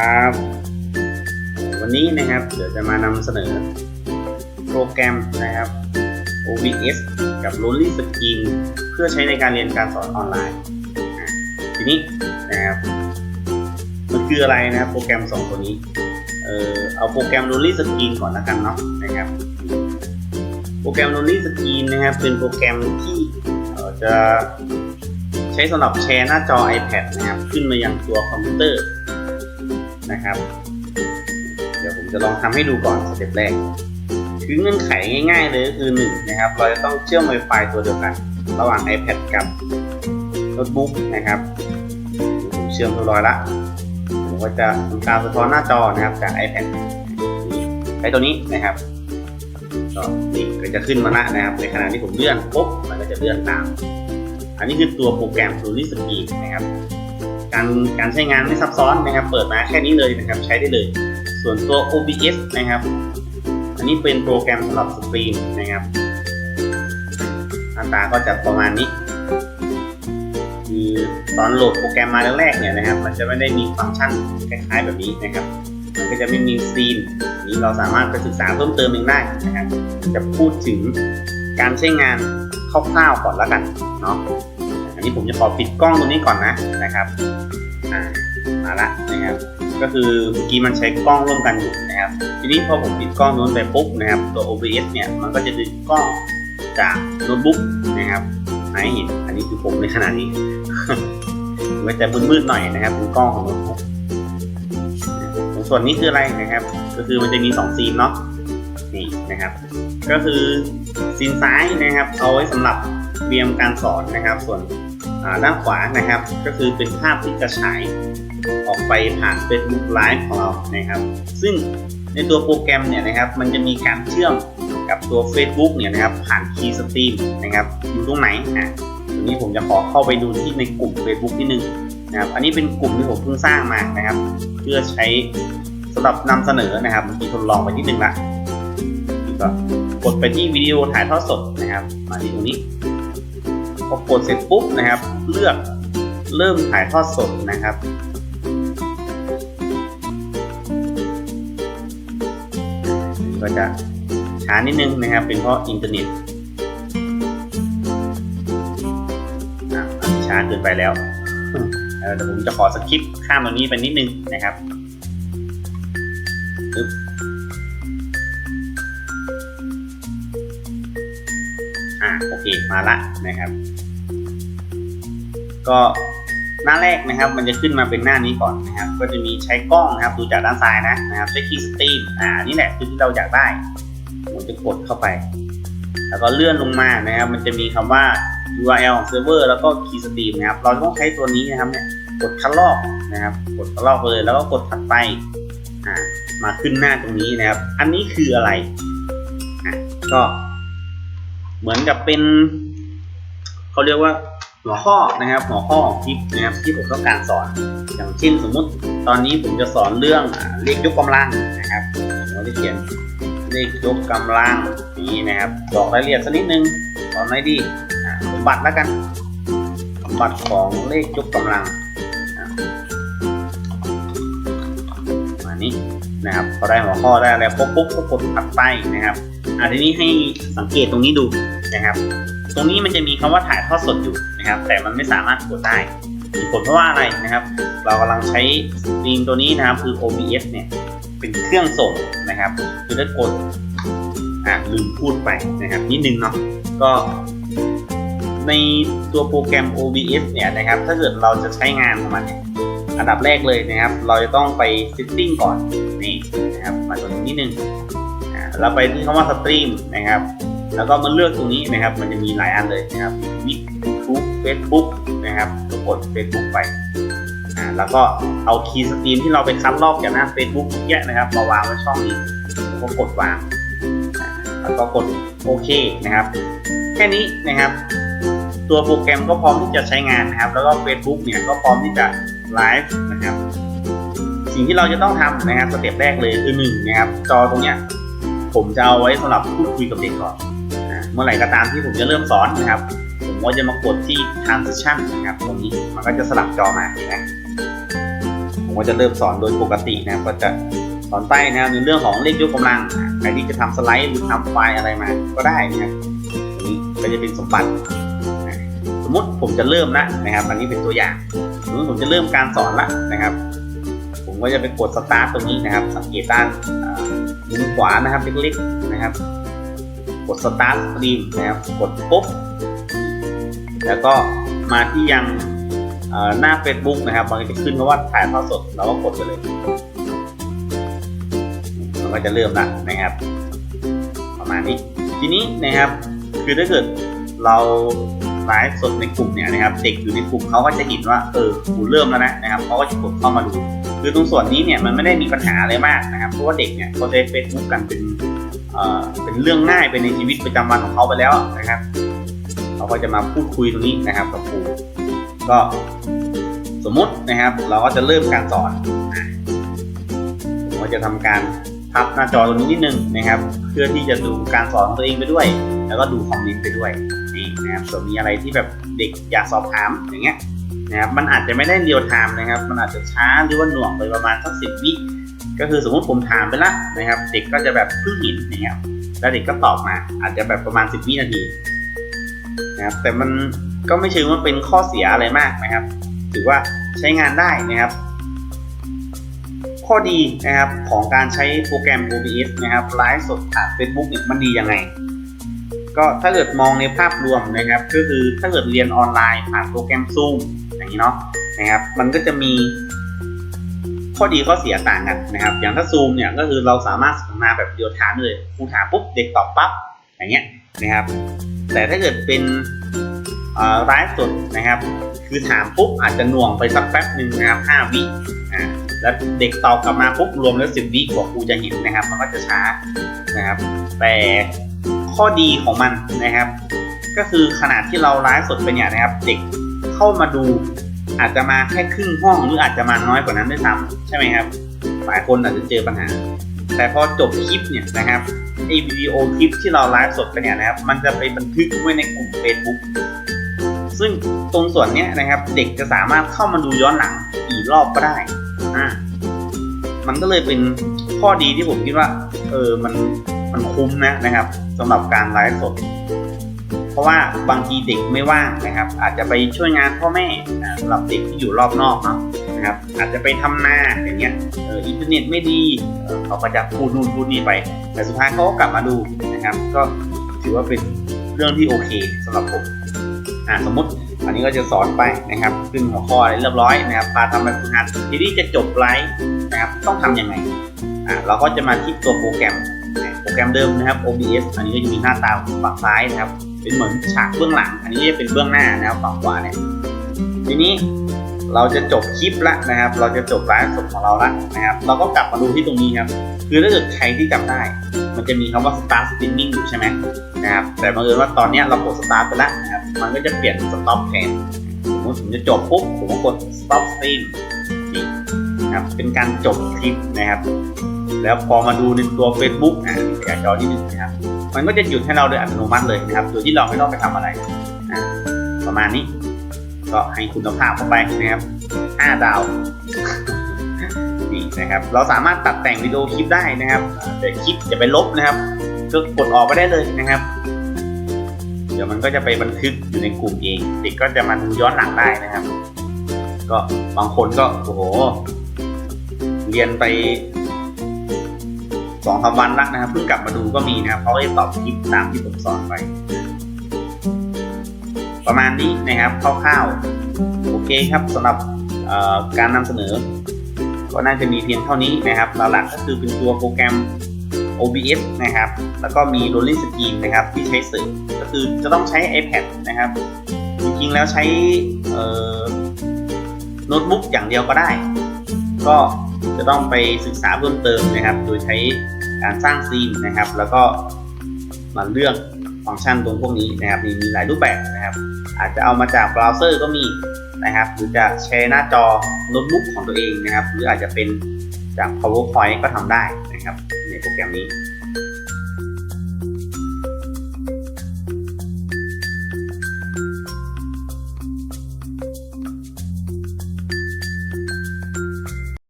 ครับวันนี้นะครับเดี๋ยวจะมานำเสนอโปรแกรมนะครับ OBS กับ Lonely Screen เพื่อใช้ในการเรียนการสอนออนไลน์ ทีนี้นะครับมันคืออะไรนะครับโปรแกรม 2 ตัวนี้ เอ่อเอาโปรแกรม Lonely Screen ก่อนล้วกันเนาะนะครับ โปรแกรม Lonely Screen นะครับเป็นโปรแกรมที่เอ่อจะใช้สำหรับแชร์หน้าจอ iPad นะครับขึ้นมายังตัวคอมพิวเตอร์ นะครับ เดี๋ยวผมจะลองทำให้ดูก่อนสเต็ปแรก คือเงื่อนไขง่าย ๆ เลยก็คือหนึ่งนะครับ เราจะต้องเชื่อม Wi-Fi ตัวเดียวกัน ระหว่าง iPad กับโน้ตบุ๊กนะครับ ผมเชื่อมเรียบร้อยละผมก็จะทำการสะท้อนหน้าจอนะครับจาก iPad ใช้ตัวนี้นะครับก็นี่ก็จะขึ้นมาละนะครับ ในขณะที่ผมเลื่อนปุ๊บมันก็จะเลื่อนตาม อันนี้คือตัวโปรแกรม Truly Speed นะครับ การการใช้งานไม่ซับซ้อนนะครับ เปิดมาแค่นี้เลยนะครับใช้ได้เลย ส่วนตัว OBS นะครับ อันนี้เป็นโปรแกรมสำหรับสตรีมนะครับหน้าตาก็จะประมาณนี้คือตอนโหลดโปรแกรมมาแรกๆเนี่ยนะครับ มันจะไม่ได้มีฟังก์ชันคล้ายๆแบบนี้นะครับ มันก็จะไม่มีซีนนี้เราสามารถไปศึกษาเพิ่มเติมเองได้นะครับ จะพูดถึงการใช้งานคร่าวๆก่อนแล้วกันเนาะอันนี้ผมจะขอปิดกล้องตรงนี้ก่อนนะนะครับ อ่ามาละนะครับ ก็คือเมื่อกี้มันใช้กล้องร่วมกันอยู่นะครับ ทีนี้พอผมปิดกล้องนู้นไปปุ๊บนะครับ ตัว OBS เนี่ยมันก็จะดึงกล้องจากโน้ตบุ๊กนะครับให้เห็นอันนี้คือผมในขณะนี้มันจะมืดๆหน่อยนะครับเป็นกล้องของโน้ตบุ๊กส่วนนี้คืออะไรนะครับ ก็คือมันจะมี2ซีนเนาะนี่นะครับ ก็คือซีนซ้ายนะครับ เอาไว้สำหรับเตรียมการสอนนะครับ ส่วน ด้านขวานะครับ ก็คือเป็นภาพที่จะฉายออกไปผ่าน Facebook Live ของเรานะครับ ซึ่งในตัวโปรแกรมเนี่ยนะครับ มันจะมีการเชื่อมกับตัว Facebook เนี่ยนะครับ ผ่าน Key Stream นะครับ อยู่ตรงไหนอะตรงนี้ผมจะขอเข้าไปดูที่ในกลุ่ม Facebook นิดนึงนะครับ อันนี้เป็นกลุ่มที่ผมเพิ่งสร้างมานะครับ เพื่อใช้สำหรับนำเสนอนะครับมีทดลองไปนิดนึงละก็กดไปที่วิดีโอถ่ายทอดสดนะครับ มาที่ตรงนี้ พอกดเสร็จปุ๊บนะครับ เลือกเริ่มถ่ายทอดสดนะครับก็จะช้านิดนึงนะครับ เป็นเพราะอินเทอร์เน็ตอะช้าเกินไปแล้วเดี๋ยวผมจะขอสคริปต์ข้ามตรงนี้ไปนิดนึงนะครับปึ๊บอ่าโอเคมาละนะครับ ก็หน้าแรกนะครับ มันจะขึ้นมาเป็นหน้านี้ก่อนนะครับ ก็จะมีใช้กล้องนะครับดูจากด้านซ้ายนะนะครับใช้คีย์สตรีมอ่านี่แหละคือที่เราอยากได้ผมจะกดเข้าไป แล้วก็เลื่อนลงมานะครับ มันจะมีคำว่า URL ของเซิร์ฟเวอร์แล้วก็ key stream นะครับ เราต้องใช้ตัวนี้นะครับเนี่ยกดคัดลอกนะครับ กดคัดลอกเลยแล้วก็กดถัดไปอ่ามาขึ้นหน้าตรงนี้นะครับ อันนี้คืออะไรอะก็เหมือนกับเป็นเขาเรียกว่า หัวข้อนะครับหัวข้อของคลิปนะครับที่ผมต้องการสอน อย่างเช่นสมมุติตอนนี้ผมจะสอนเรื่องเลขยกกำลังนะครับเราจะเขียนเลขยกกำลังนี้นะครับบอกรายละเอียดสักนิดนึงสอนอะไรดีสมบัติแล้วกันสมบัติของเลขยกกำลังอะมานี้นะครับพอได้หัวข้อได้อะไรปุ๊บปุ๊บก็กดถัดไปนะครับอันนี้ให้สังเกตตรงนี้ดูนะครับ ตรงนี้มันจะมีคำว่าถ่ายทอดสดอยู่นะครับ แต่มันไม่สามารถกดได้มีผลเพราะว่าอะไรนะครับ เรากำลังใช้สตรีมตัวนี้นะครับคือ OBS เนี่ยเป็นเครื่องส่งนะครับคือถ้ากดอ่าลืมพูดไปนะครับนิดนึงเนาะก็ในตัวโปรแกรม OBS เนี่ยนะครับ ถ้าเกิดเราจะใช้งานของมันอันดับแรกเลยนะครับ เราจะต้องไป setting ก่อนนี่นะครับมาตรงนี้นิดนึงเราไปที่คำว่าสตรีมนะครับ แล้วก็มาเลือกตรงนี้นะครับ มันจะมีหลายอันเลยนะครับวิดทูเฟซบุ๊กนะครับกด Facebook ไปอ่าแล้วก็เอาคีย์สตรีมที่เราไปคัดลอกจากหน้า Facebook เยอะนะครับมาวางไว้ช่องนี้ก็กดวาง แล้วก็กดโอเคนะครับ แค่นี้นะครับ ตัวโปรแกรมก็พร้อมที่จะใช้งานนะครับ แล้วก็ Facebook เนี่ยก็พร้อมที่จะไลฟ์นะครับ สิ่งที่เราจะต้องทำนะครับสเต็ปแรกเลยคือหนึ่งนะครับ จอตรงเนี้ยผมจะเอาไว้สำหรับพูดคุยกับเด็กก่อน เมื่อไหร่ก็ตามที่ผมจะเริ่มสอนนะครับ ผมก็จะมากดที่ transition นะครับตรงนี้มันก็จะสลับจอมานไหมผมก็จะเริ่มสอนโดยปกตินะครับก็จะสอนไปนะครับในเรื่องของเลขยกกำลังใครที่จะทำสไลด์หรือทำไฟล์อะไรมาก็ได้นะครับอันนี้ก็จะเป็นสมบัติสมมติผมจะเริ่มละนะครับ อันนี้เป็นตัวอย่างสมมติผมจะเริ่มการสอนละนะครับ ผมก็จะไปกดสตาร์ทตรงนี้นะครับ สังเกตด้านอ่มุมขวานะครับเล็กๆนะครับ ดสตาร์ทสตรีมนะครับกดปุ๊บ แล้วก็มาที่ยังหน้า Facebook นะครับ มันจะขึ้นคำว่าถ่ายทอดสดเราก็กดไปเลยมันก็จะเริ่มละนะครับ ประมาณนี้ทีนี้นะครับ คือถ้าเกิดเราไลฟ์สดในกลุ่มเนี่ยนะครับ เด็กอยู่ในกลุ่มเขาก็จะเห็นว่าเออกูเริ่มแล้วนะนะครับเขาก็จะกดเข้ามาดู คือตรงส่วนนี้เนี่ยมันไม่ได้มีปัญหาอะไรมากนะครับเพราะว่าเด็กเนี่ยเขาใช้เฟซบุ๊กกันเป็น เป็นเรื่องง่ายเป็นในชีวิตประจำวันของเขาไปแล้วนะครับเขาก็จะมาพูดคุยตรงนี้นะครับกับครูก็สมมตินะครับ เราก็จะเริ่มการสอนผมก็จะทำการพับหน้าจอตรงนี้นิดนึงนะครับ เพื่อที่จะดูการสอนของตัวเองไปด้วย แล้วก็ดูคอมเมนต์ไปด้วยนี่นะครับส่วนมีอะไรที่แบบเด็กอยากสอบถามอย่างเงี้ยนะครับมันอาจจะไม่ได้เรียลไทม์นะครับ มันอาจจะช้าหรือว่าหน่วงไปประมาณสักสิบวิ ก็คือสมมติผมถามไปละนะครับ เด็กก็จะแบบเพิ่งเห็นอย่างเงี้ยแล้วเด็กก็ตอบมา อาจจะแบบประมาณสิบวินาทีนะครับแต่มันก็ไม่เชิงว่าเป็นข้อเสียอะไรมากนะครับ ถือว่าใช้งานได้นะครับ ข้อดีนะครับของการใช้โปรแกรม OBS นะครับไลฟ์สดผ่าน Facebook เนี่ยมันดียังไง ก็ถ้าเกิดมองในภาพรวมนะครับ ก็คือถ้าเกิดเรียนออนไลน์ผ่านโปรแกรม Zoom อย่างนี้เนาะนะครับ มันก็จะมี ข้อดีข้อเสียต่างกันนะครับ อย่างถ้า Zoom เนี่ยก็คือเราสามารถสนทนาแบบเดียวทามเลยครูถามปุ๊บเด็กตอบปั๊บอย่างเงี้ยนะครับ แต่ถ้าเกิดเป็นไลฟ์สดนะครับ คือถามปุ๊บอาจจะหน่วงไปสักแป๊บหนึ่งนะครับห้าวิอ่าแล้วเด็กตอบกลับมาปุ๊บรวมแล้วสิบวิกว่าครูจะเห็นนะครับ มันก็จะช้านะครับ แต่ข้อดีของมันนะครับ ก็คือขนาดที่เราไลฟ์สดไปเนี่ยนะครับ เด็กเข้ามาดู อาจจะมาแค่ครึ่งห้องหรืออาจจะมาน้อยกว่านั้นด้วยซ้ำใช่ไหมครับหลายคนอาจจะเจอปัญหา แต่พอจบคลิปเนี่ยนะครับไอวิดีโอคลิปที่เราไลฟ์สดไปเนี่ยนะครับ มันจะไปบันทึกไว้ในกลุ่ม Facebook ซึ่งตรงส่วนนี้นะครับ เด็กจะสามารถเข้ามาดูย้อนหลังกี่รอบก็ได้อ่ามันก็เลยเป็นข้อดีที่ผมคิดว่า เออมันมันคุ้มนะนะครับสำหรับการไลฟ์สด เพราะว่าบางทีเด็กไม่ว่างนะครับ อาจจะไปช่วยงานพ่อแม่ หรับเด็กที่อยู่รอบนอกเนาะนะครับ อาจจะไปทำนาอย่างเงี้ยเอออินเทอร์เน็ตไม่ดีเขาก็จะพูดนู่นพูดนี่ไป แต่สุดท้ายเขาก็กลับมาดูนะครับ ก็ถือว่าเป็นเรื่องที่โอเคสำหรับผมอ่าสมมติอันนี้ก็จะสอนไปนะครับขึ้นหัวข้อเรียบร้อยนะครับพาทำแบบฝึกหัดทีนี้จะจบไลฟ์นะครับต้องทำยังไงอ่าเราก็จะมาที่ตัวโปรแกรมโปรแกรมเดิมนะครับ OBS อันนี้ก็จะมีหน้าตาฝั่งซ้ายนะครับ เป็นเหมือนฉากเบื้องหลัง อันนี้จะเป็นเบื้องหน้านะครับฝั่งขวาเนี่ย ทีนี้เราจะจบคลิปละนะครับ เราจะจบไลฟ์สดของเราละนะครับ เราก็กลับมาดูที่ตรงนี้ครับ คือถ้าเกิดใครที่จำได้ มันจะมีคำว่า start streaming อยู่ใช่ไหมนะครับ แต่บังเอิญว่าตอนนี้เรากด start ไปแล้วนะครับ มันก็จะเปลี่ยน stop แทนสมมติผมจะจบปุ๊บ ผมก็กด stop stream นี่นะครับ เป็นการจบคลิปนะครับ แล้วพอมาดูในตัว Facebook อะขยายจอนิดนึงนะครับ มันก็จะหยุดให้เราโดยอัตโนมัติเลยนะครับ โดยที่เราไม่ต้องไปทำอะไรอะประมาณนี้ ก็ให้คุณภาพเข้าไปนะครับ5ดาวนี่นะครับเราสามารถตัดแต่งวิดีโอคลิปได้นะครับแต่คลิปอย่าไปลบนะครับก็กดออกไปได้เลยนะครับ เดี๋ยวมันก็จะไปบันทึกอยู่ในกลุ่มเองเด็กก็จะมาดูย้อนหลังได้นะครับ ก็บางคนก็โอ้โหเรียนไปสองสามวันละนะครับเพิ่งกลับมาดูก็มีนะครับเขาก็จะตอบคลิปตามที่ผมสอนไป ประมาณนี้นะครับคร่าวๆโอเคครับสำหรับการนำเสนอ ก็น่าจะมีเพียงเท่านี้นะครับหลักๆก็คือเป็นตัวโปรแกรม OBS นะครับ แล้วก็มี Rolling Screen นะครับที่ใช้สื่อก็คือจะต้องใช้ iPad นะครับ จริงๆแล้วใช้โน้ตบุ๊กอย่างเดียวก็ได้ ก็จะต้องไปศึกษาเพิ่มเติมนะครับ โดยใช้การสร้างซีนนะครับ แล้วก็มาเลือก ฟังก์ชันตรงพวกนี้นะครับมีมีหลายรูปแบบนะครับ อาจจะเอามาจากเบราว์เซอร์ก็มีนะครับ หรือจะแชร์หน้าจอโน้ตบุ๊กของตัวเองนะครับ หรืออาจจะเป็นจาก PowerPoint ก็ทำได้นะครับในโปรแกรมนี้